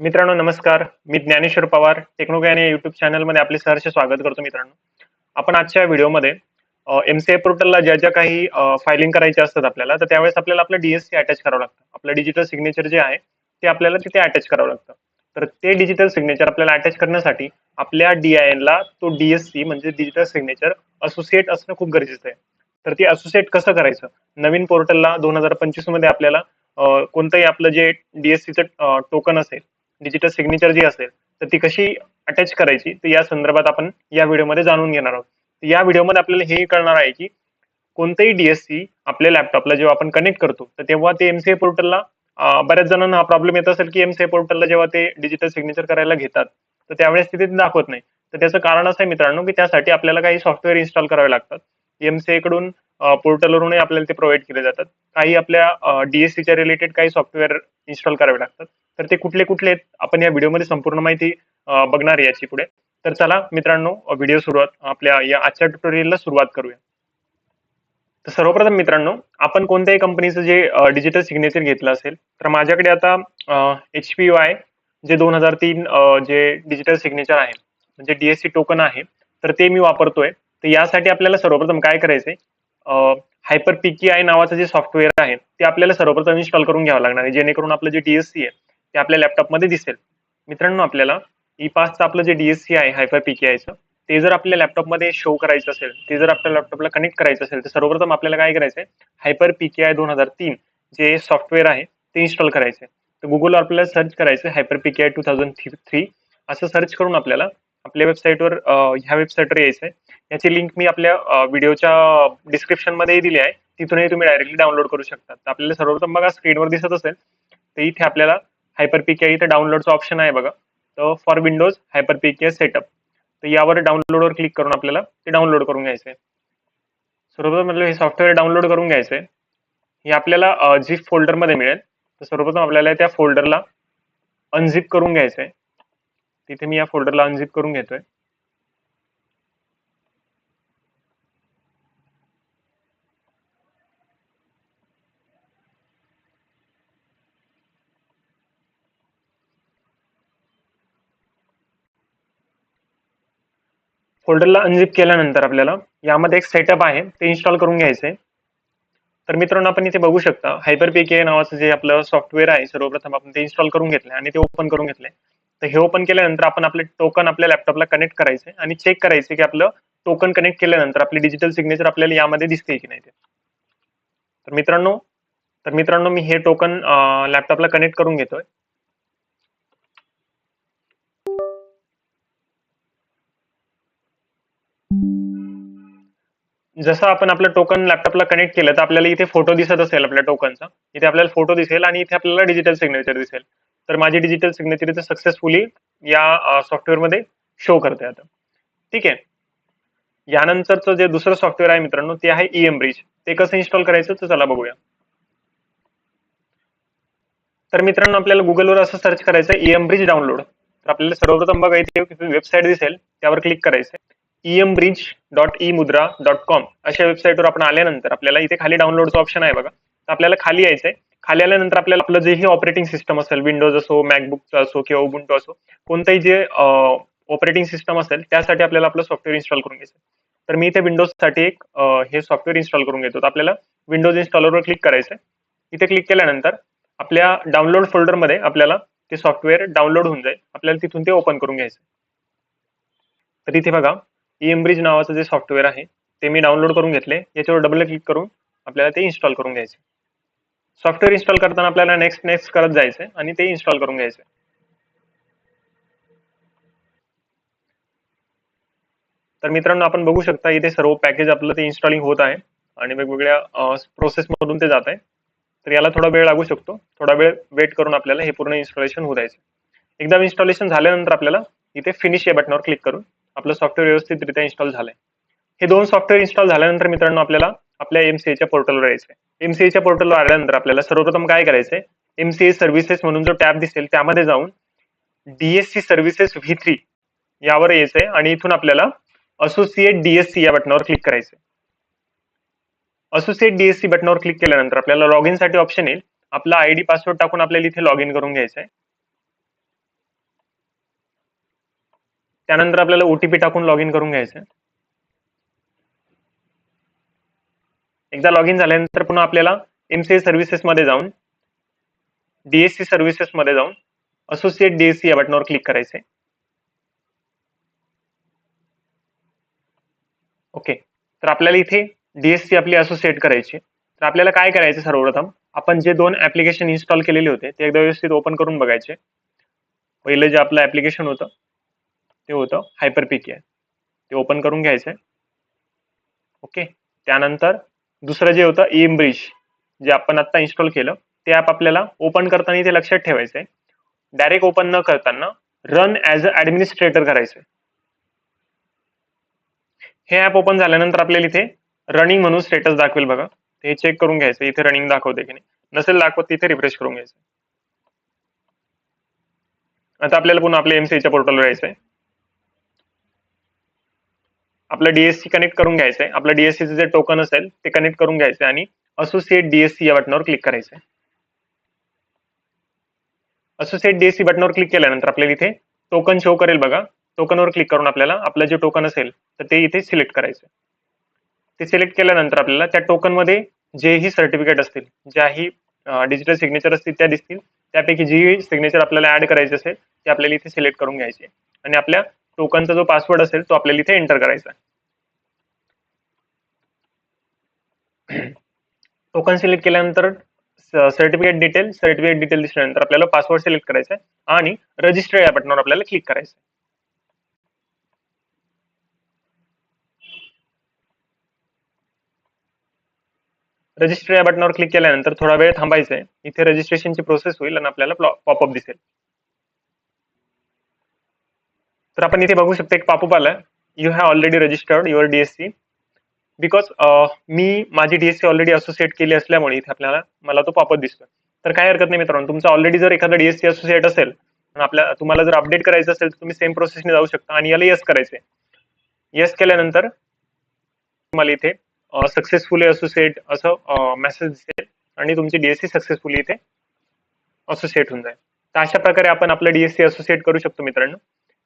मित्रांनो नमस्कार. मी ज्ञानेश्वर पवार टेक्नोगॅन या युट्यूब चॅनलमध्ये आपले सहर्ष स्वागत करतो मित्रांनो. आपण आजच्या व्हिडिओमध्ये एम सी ए पोर्टलला ज्या ज्या काही फायलिंग करायच्या असतात आपल्याला तर त्यावेळेस आपल्याला आपलं डीएससी अटॅच करावं लागतं. आपलं डिजिटल सिग्नेचर जे आहे ते आपल्याला तिथे अटॅच करावं लागतं. तर ते डिजिटल सिग्नेचर आपल्याला अटॅच करण्यासाठी आपल्या ला तो डीएससी म्हणजे डिजिटल सिग्नेचर असोसिएट असणं खूप गरजेचं आहे. तर ते असोसिएट कसं करायचं? नवीन पोर्टलला दोन हजार पंचवीसमध्ये आपल्याला कोणतंही आपलं जे डीएससीचं टोकन असेल डिजिटल सिग्नेचर जी असेल तर ती कशी अटॅच करायची? तर या संदर्भात आपण या व्हिडिओमध्ये जाणून घेणार आहोत. या व्हिडिओमध्ये आपल्याला हे कळणार आहे की कोणतेही डीएससी आपल्या लॅपटॉपला जेव्हा आपण कनेक्ट करतो तर तेव्हा ते एमसीए पोर्टलला बऱ्याच जणांना हा प्रॉब्लेम येत असेल की एमसीए पोर्टलला जेव्हा ते डिजिटल सिग्नेचर करायला घेतात तर त्यावेळेस तिथे दाखवत नाही. तर त्याचं कारण असं आहे मित्रांनो की त्यासाठी आपल्याला काही सॉफ्टवेअर इन्स्टॉल करावे लागतात. एमसीए कडून पोर्टलवरूनही आपल्याला ते प्रोव्हाइड केले जातात. काही आपल्या डीएससीच्या रिलेटेड काही सॉफ्टवेअर इन्स्टॉल करावे लागतात. तर ते कुठले कुठले आहेत आपण या व्हिडिओमध्ये संपूर्ण माहिती बघणार आहे याची पुढे. तर चला मित्रांनो व्हिडिओ सुरुवात आपल्या या आजच्या ट्युटोरियलला सुरुवात करूया. तर सर्वप्रथम मित्रांनो आपण कोणत्याही कंपनीचं जे डिजिटल सिग्नेचर घेतलं असेल तर माझ्याकडे आता एच पी वाय जे दोन हजार तीन जे डिजिटल सिग्नेचर आहे म्हणजे डीएससी टोकन आहे तर ते मी वापरतोय. तर यासाठी आपल्याला सर्वप्रथम काय करायचंय हायपर पीकी आय नावाचं जे सॉफ्टवेअर आहे ते आपल्याला सर्वप्रथम इन्स्टॉल करून घ्यावं लागणार आहे. जेणेकरून आपलं जे डीएससी आहे ते आपल्या लॅपटॉपमध्ये दिसेल. मित्रांनो आपल्याला ई पासचं आपलं जे डीएससी आहे हायपर पीकेआयचं ते जर आपल्या लॅपटॉपमध्ये शो करायचं असेल ते जर आपल्या लॅपटॉपला कनेक्ट करायचं असेल तर सर्वप्रथम आपल्याला काय करायचं आहे हायपर पीके आय दोन हजार तीन जे सॉफ्टवेअर आहे ते इन्स्टॉल करायचं आहे तर गुगलवर आपल्याला सर्च करायचं hyper P K I two thousand three असं सर्च करून आपल्याला आपल्या वेबसाईटवर ह्या वेबसाईटवर यायचं आहे याची लिंक मी आपल्या व्हिडिओच्या डिस्क्रिप्शनमध्येही दिली आहे. तिथूनही तुम्ही डायरेक्टली डाउनलोड करू शकता. आपल्याला सर्वप्रथम बघा स्क्रीनवर दिसत असेल तर इथे आपल्याला हायपर पीके इथे डाउनलोडचं ऑप्शन आहे बघा. तर for Windows hyper PK setup तर यावर डाउनलोडवर क्लिक करून आपल्याला ते डाउनलोड करून घ्यायचं आहे सर्वप्रथम म्हटलं हे सॉफ्टवेअर डाउनलोड करून घ्यायचं आहे हे आपल्याला झिप फोल्डरमध्ये मिळेल. तर सर्वप्रथम आपल्याला त्या फोल्डरला अनझिप करून घ्यायचं आहे तिथे मी या फोल्डरला अनझिप करून घेतोय. फोल्डरला अनझिप केल्यानंतर आपल्याला यामध्ये एक सेटअप आहे ते इन्स्टॉल करून घ्यायचंय तर मित्रांनो आपण इथे बघू शकता हायपर पीके नावाचं जे आपलं सॉफ्टवेअर आहे सर्वप्रथम आपण ते इन्स्टॉल करून घेतलंय आणि ते ओपन करून घेतलंय. तर हे ओपन केल्यानंतर आपण आपले टोकन आपल्या लॅपटॉपला कनेक्ट करायचे आणि चेक करायचे की आपलं टोकन कनेक्ट केल्यानंतर आपली डिजिटल सिग्नेचर आपल्याला यामध्ये दिसते की नाही ते. तर मित्रांनो तर मित्रांनो मी हे टोकन लॅपटॉपला कनेक्ट करून घेतोय. जसं आपण आपलं टोकन लॅपटॉपला कनेक्ट केलं तर आपल्याला इथे फोटो दिसत असेल आपल्या टोकनचा इथे आपल्याला फोटो दिसेल आणि इथे आपल्याला डिजिटल सिग्नेचर दिसेल. तर माझी डिजिटल सिग्नेचर इथे सक्सेसफुली या सॉफ्टवेअरमध्ये शो करते आता. ठीक आहे? यानंतरचं जे दुसरं सॉफ्टवेअर आहे मित्रांनो ते आहे ईएम ब्रिज ते कसं इन्स्टॉल करायचं तर चला बघूया. तर मित्रांनो आपल्याला गुगलवर असं सर्च करायचं ईएम ब्रिज डाउनलोड तर आपल्याला सर्वप्रथम बघा इथे वेबसाईट दिसेल त्यावर क्लिक करायचं EM bridge dot e Mudhra dot com अशा वेबसाईटवर आपण आल्यानंतर आपल्याला इथे खाली डाउनलोडचं ऑप्शन आहे बघा. तर आपल्याला खाली यायचंय. खाली आल्यानंतर आपल्याला आपलं जेही ऑपरेटिंग सिस्टम असेल विंडोज असो मॅकबुकचा असो किंवा उबुंटो असो कोणतंही जे ऑपरेटिंग सिस्टम असेल त्यासाठी आपल्याला आपलं सॉफ्टवेअर इन्स्टॉल करून घ्यायचं तर मी इथे विंडोजसाठी एक हे सॉफ्टवेअर इन्स्टॉल करून घेतो. तर आपल्याला विंडोज इन्स्टॉलरवर क्लिक करायचं आहे. इथे क्लिक केल्यानंतर आपल्या डाउनलोड फोल्डरमध्ये आपल्याला ते सॉफ्टवेअर डाउनलोड होऊन जाईल. आपल्याला तिथून ते ओपन करून घ्यायचं तर इथे बघा ईएमब्रिज नावाचं जे सॉफ्टवेअर आहे ते मी डाउनलोड करून घेतले. याच्यावर डबल क्लिक करून आपल्याला ते इन्स्टॉल करून घ्यायचे सॉफ्टवेअर इन्स्टॉल करताना आपल्याला नेक्स्ट नेक्स्ट करत जायचंय आणि ते इन्स्टॉल करून घ्यायचंय. तर मित्रांनो आपण बघू शकता इथे सर्व पॅकेज आपलं ते इन्स्टॉलिंग होत आहे आणि वेगवेगळ्या प्रोसेस मधून ते जात आहे. तर याला थोडा वेळ लागू शकतो. थोडा वेळ वेट करून आपल्याला हे पूर्ण इन्स्टॉलेशन होऊ द्यायचं एकदा इन्स्टॉलेशन झाल्यानंतर आपल्याला इथे फिनिश या बटनावर क्लिक करून आपलं सॉफ्टवेअर व्यवस्थितरित्या इन्स्टॉल झालंय. हे दोन सॉफ्टवेअर इन्स्टॉल झाल्यानंतर मित्रांनो आपल्याला आपल्या एमसीएच्या पोर्टलवर यायचंय. एमसीएच्या पोर्टलवर आल्यानंतर आपल्याला सर्वप्रथम काय करायचंय? एमसीए सर्व्हिसेस म्हणून जो टॅब दिसेल त्यामध्ये जाऊन डीएससी सर्व्हिसेस व्ही थ्री यावर यायचंय आणि इथून आपल्याला असोसिएट डीएससी या बटनावर क्लिक करायचंय. असोसिएट डीएससी बटनावर क्लिक केल्यानंतर आपल्याला लॉग इनसाठी ऑप्शन येईल. आपला आयडी पासवर्ड टाकून आपल्याला इथे लॉग इन करून घ्यायचंय. त्यानंतर आपल्याला ओटीपी टाकून लॉग इन करून घ्यायचं आहे. एकदा लॉग इन झाल्यानंतर पुन्हा आपल्याला एमसीए सर्व्हिसेसमध्ये जाऊन डीएससी सर्व्हिसेसमध्ये जाऊन असोसिएट डीएससी या बटनावर क्लिक करायचे ओके तर आपल्याला इथे डीएससी आपली असोसिएट करायची तर आपल्याला काय करायचं सर्वप्रथम? आपण जे दोन ऍप्लिकेशन इन्स्टॉल केलेले होते ते एकदा व्यवस्थित ओपन करून बघायचे. पहिलं जे आपलं ऍप्लिकेशन होतं ते होतं हायपर पीके ते ओपन करून घ्यायचं ओके त्यानंतर दुसरं जे होतं एम ब्रिज जे आपण आता इन्स्टॉल केलं ते ॲप आपल्याला ओपन करताना इथे लक्षात ठेवायचं आहे डायरेक्ट ओपन न करताना रन ॲज अ ऍडमिनिस्ट्रेटर करायचंय. हे ॲप ओपन झाल्यानंतर आपल्याला इथे रनिंग म्हणून स्टेटस दाखवेल बघा. हे चेक करून घ्यायचं इथे रनिंग दाखवते की नाही. नसेल दाखवत तिथे रिफ्रेश करून घ्यायचं आता आपल्याला पुन्हा आपल्या एमसीच्या पोर्टलवर यायचंय. आपलं डीएससी कनेक्ट करून घ्यायचंय. आपलं डीएससीचं जे टोकन असेल ते कनेक्ट करून घ्यायचंय आणि असोसिएट डीएससी या बटनावर क्लिक करायचंय. असोसिएट डीएससी बटनावर क्लिक केल्यानंतर आपल्याला इथे टोकन शो करेल बघा. टोकनवर क्लिक करून आपल्याला आपलं जे टोकन असेल तर ते इथे सिलेक्ट करायचं ते सिलेक्ट केल्यानंतर आपल्याला त्या टोकनमध्ये जेही सर्टिफिकेट असतील ज्याही डिजिटल सिग्नेचर असतील त्या दिसतील. त्यापैकी जी सिग्नेचर आपल्याला ऍड करायचे असेल ते आपल्याला इथे सिलेक्ट करून घ्यायचे. आणि आपल्या टोकनचा जो पासवर्ड असेल तो आपल्याला इथे एंटर करायचा टोकन सिलेक्ट केल्यानंतर सर्टिफिकेट डिटेल सर्टिफिकेट डिटेल दिसल्यानंतर आपल्याला पासवर्ड सिलेक्ट करायचा आहे आणि रजिस्टर या बटनावर आपल्याला क्लिक करायचं आहे. रजिस्टर या बटनावर क्लिक केल्यानंतर थोडा वेळ थांबायचा आहे. इथे रजिस्ट्रेशनची प्रोसेस होईल आणि आपल्याला पॉपअप दिसेल. तर आपण इथे बघू शकतो एक पॉपअप आलाय. You have already registered your DSC because मी माझी डीएससी ऑलरेडी असोसिएट केली असल्यामुळे इथे आपल्याला मला तो पॉपअप दिसतो तर काय हरकत नाही मित्रांनो तुमचा ऑलरेडी जर एखादा डीएससी असोसिएट असेल आपल्या तुम्हाला जर अपडेट करायचं असेल तर तुम्ही सेम प्रोसेसने जाऊ शकता आणि याला येस करायचे येस केल्यानंतर तुम्हाला इथे uh, सक्सेसफुली असोसिएट असं uh, मेसेज दिसेल आणि तुमची डीएससी सक्सेसफुली इथे असोसिएट होऊन जाईल. तर अशा प्रकारे आपण आपलं डीएससी असोसिएट करू शकतो मित्रांनो.